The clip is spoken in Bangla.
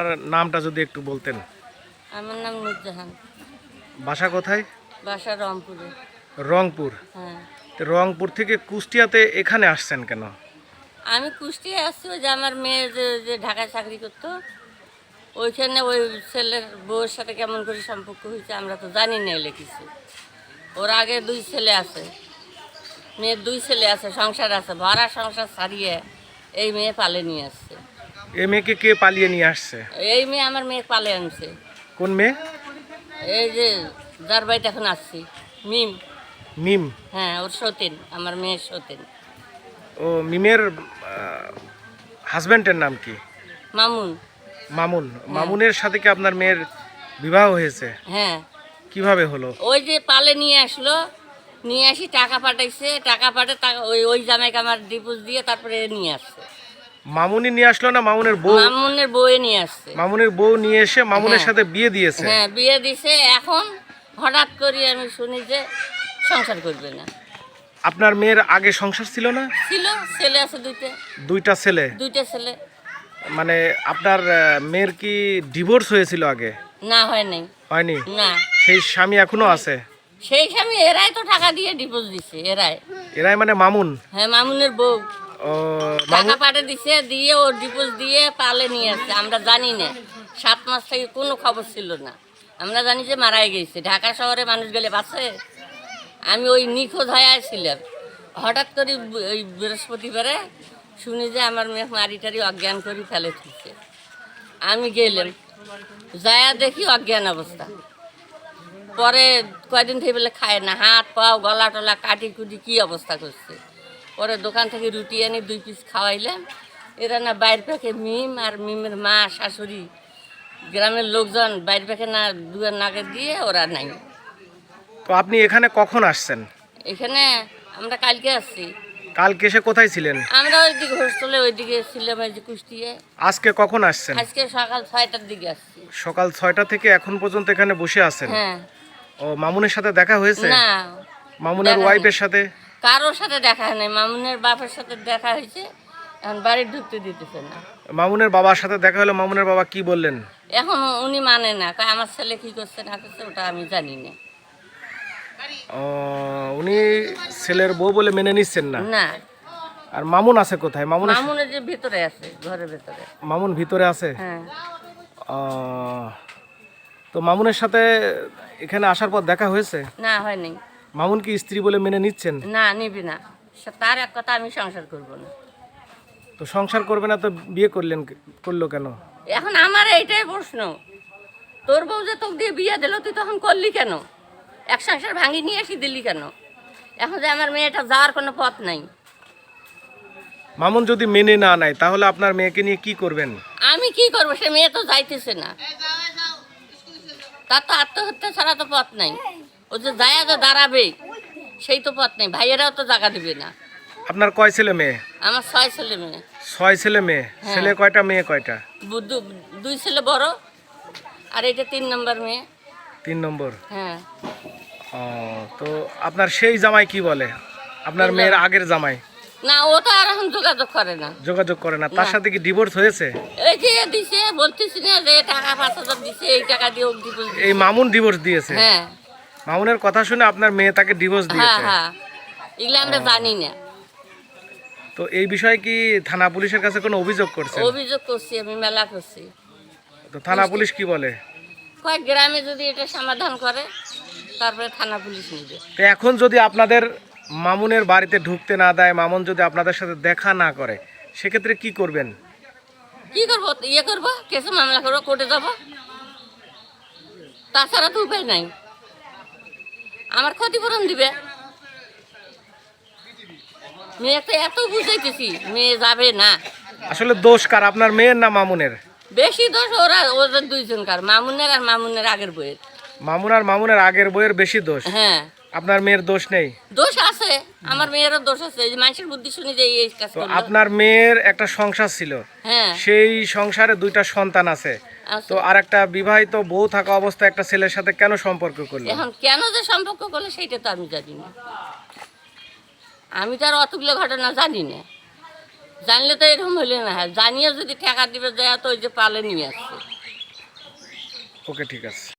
আপনার নামটা যদি একটু বলতেন। আমার নাম নুরজাহান। বাসা কোথায়? বাসা রংপুরে। রংপুর। হ্যাঁ। তো রংপুর থেকে কুষ্টিয়াতে এখানে আসছেন কেন? আমি কুষ্টিয়ায় আসছি ওই যে আমার মেয়ে যে যে ঢাকায় চাকরি করতো ওইখানে ওই ছেলের বউয়ের সাথে কেমন করে সম্পর্ক হয়েছে আমরা তো জানি না এলে কিছু। ওর আগে দুই ছেলে আছে। মেয়ের দুই ছেলে আছে সংসার আছে ভরা সংসার ছাড়িয়ে এই মেয়ে পালে নিয়ে আসছে। এ মেয়েকে কে পালিয়ে নিয়ে আসছে? এই মেয়ে আমার মেয়ে পালে আনছে। কোন মেয়ে? এই যে যার বাড়িতে এখন আসছি মিম। মিম? হ্যাঁ ওর সতীন আমার মেয়ের সতীন। ও মিমের হাজব্যান্ডের নাম কি? মামুন। মামুন। মামুনের সাথে কি আপনার মেয়ের বিবাহ হয়েছে? হ্যাঁ। কীভাবে হলো? ওই যে পালে নিয়ে আসলো নিয়ে আসি টাকা পাঠাইছে টাকা পাঠে ওই ওই জামাইকে আমার ডিপোজ দিয়ে তারপরে নিয়ে আসছে। মামুনি নিয়ে আসলো না মামুনের বউ? মামুনের বউয়ে নিয়ে আসছে। মামুনের বউ নিয়ে এসে মামুনের হ্যাঁ। সাথে বিয়ে দিয়েছে? হ্যাঁ বিয়ে দিছে। এখন হঠাৎ করে আমি শুনি যে সংসার করবে না। আপনার মেয়ের আগে সংসার ছিল না? ছিল ছেলে আছে দুইটা। দুইটা ছেলে? দুইটা ছেলে। মানে আপনার মেয়ের কি ডিভোর্স হয়েছিল আগে? না হয় নাই। হয়নি? না। সেই স্বামী এখনও আছে? সেই সময় এরাই তো টাকা দিয়ে ডিভোর্স দিছে এরাই। এরাই মানে মামুন? হ্যাঁ মামুনের বউ। টাকা মামুন পাঠে দিছে দিয়ে ওর ডিপোজ দিয়ে পালে নিয়ে আসছে আমরা জানি না। সাত মাস থেকে কোনো খবর ছিল না। আমরা জানি যে মারাই গেছে। ঢাকা শহরে মানুষ গেলে বাঁচে? আমি ওই নিখোঁজ হয়ে ছিলাম হঠাৎ করে ওই বৃহস্পতিবারে শুনি যে আমার মেয়ে মারি টারি অজ্ঞান করে ফেলে তুলছে আমি গেলাম। যায়া দেখি অজ্ঞান অবস্থা। পরে কয়দিন থেকে বলে খায় না। হাত পাও গলা টলা কাটি কুটি কী অবস্থা করছে? পরে দোকান থেকে রুটি আনি দুই পিস খাওয়াইলাম। এরা না বাইর পাখে মিম আর মিমের মা শাশুড়ি গ্রামের লোকজন বাইর পাখে না দুয়ার নাকে দিয়ে ওরা নাই। তো আপনি এখানে কখন আসছেন? এখানে আমরা কালকে আসছি। কালকে এসে কোথায় ছিলেন? আমরা ওইদিকে হোস্টেলে ওইদিকে ছিলাম এই যে কুষ্টিয়ে আজকে কখন আসছেন? আজকে সকাল ছয়টার দিকে আসছি। সকাল ছয়টা থেকে এখন পর্যন্ত এখানে বসে আছেন? হ্যাঁ। ও মামুনের সাথে দেখা হয়েছে? না। মামুনের ওয়াইফের সাথে? কারোর সাথে দেখা হয় নাই। মামুনের বাপের সাথে দেখা হয়েছে এখন বাড়ি ঢুকতে দিতেছে না। মামুনের বাবার সাথে দেখা হলো মামুনের বাবা কি বললেন? এখন উনি মানে না কয় আমার ছেলে কি করছে না করছে ওটা আমি জানি না। ও, উনি ছেলের বউ বলে মেনে নিচ্ছেন না? না। আর মামুন আছে কোথায়? মামুনের মামুনের যে ভিতরে আছে ঘরের ভিতরে। মামুন ভিতরে আছে? হ্যাঁ। ও, তো মামুনের সাথে এখানে আসার পর দেখা হয়েছে? না হয় নাই মামুন কি স্ত্রী বলে মেনে নিচ্ছেন? না নিবি না। তার এক কথা আমি সংসার করব না। তো সংসার করবে না তো বিয়ে করলেন করল কেন? এখন আমার এইটাই প্রশ্ন। তোর বউ যে তোকে দিয়ে বিয়ে দিল তুই তখন করলি কেন? এক সংসার ভাঙি নিয়ে এসে দিলি কেন? এখন যে আমার মেয়েটা যাওয়ার কোনো পথ নাই। মামুন যদি মেনে না নেয় তাহলে আপনার মেয়েকে নিয়ে কি করবেন? আমি কি করব? সে মেয়ে তো যাইতেছে না। তার তো আত্মহত্যা ছাড়া তো পথ নাই। যে যায় তো দাঁড়াবে সেই তো পথ নেই ভাইয়েরাও তো জায়গা দিবে না। আপনার কয় ছেলে মেয়ে? আমার ছয় ছেলে মেয়ে। ছয় ছেলে মেয়ে। হ্যাঁ। ছেলে কয়টা মেয়ে কয়টা? দুই ছেলে বড় আর এটা তিন নম্বর মেয়ে। তিন নম্বর। হ্যাঁ। ও, তো আপনার সেই জামাই কি বলে? আপনার মেয়ের আগের জামাই? না ও তো আর এখন যোগাযোগ করে না। যোগাযোগ করে না। তার সাথে কি ডিভোর্স হয়েছে? এই যে দিছে বলতেছি না যে টাকা পাঁচ হাজার দিছে এই টাকা দিয়ে এই মামুন ডিভোর্স দিয়েছে? হ্যাঁ। মামুনের কথা শুনে আপনার মেয়ে তাকে ডিভোর্স হ্যাঁ দিয়েছে। হ্যাঁ। এগুলো আমরা জানি না। তো এই বিষয়ে কি থানা পুলিশের কাছে কোনো অভিযোগ করছে অভিযোগ করছি আমি মেলা করছি। তো থানা পুলিশ কি বলে? কয়েক গ্রামে যদি এটা সমাধান করে তারপরে থানা পুলিশ নেবে। তো এখন যদি আপনাদের মামুনের বাড়িতে ঢুকতে না দেয় মামুন যদি আপনাদের সাথে দেখা না করে সেক্ষেত্রে কি করবেন? কি করব? ইয়ে করব? কেসে মামলা করব? কোর্টে যাব? তাছাড়া তো উপায় নাই। আমার ক্ষতিপূরণ দিবে। মেয়ে তো এত বুঝাইতেছি মেয়ে যাবে না। আসলে দোষ কার? আপনার মেয়ের না মামুনের? বেশি দোষ ওরা ওদের দুইজনকার মামুনের আর মামুনের আগের বইয়ের। মামুন আর মামুনের আগের বইয়ের বেশি দোষ? হ্যাঁ। আপনার মেয়ের দোষ নেই? দোষ আছে আমার মেয়েরও দোষ আছে এই যে মানুষের বুদ্ধি শুনি যে এই কাজ তো করল। আপনার মেয়ের একটা সংসার ছিল হ্যাঁ। সেই সংসারে দুইটা সন্তান আছে। আছে। তো আর একটা বিবাহিত বউ থাকা অবস্থায় একটা ছেলের সাথে কেন সম্পর্ক করল? এখন কেন যে সম্পর্ক করল সেইটা তো আমি জানি না। আমি তো আর অতগুলো ঘটনা জানি না। জানলে তো এরকম হইলে না। হয় জানিয়ে যদি টাকা দিবে যায় তো ওই যে পালে নিয়ে আসছে। ওকে ঠিক আছে।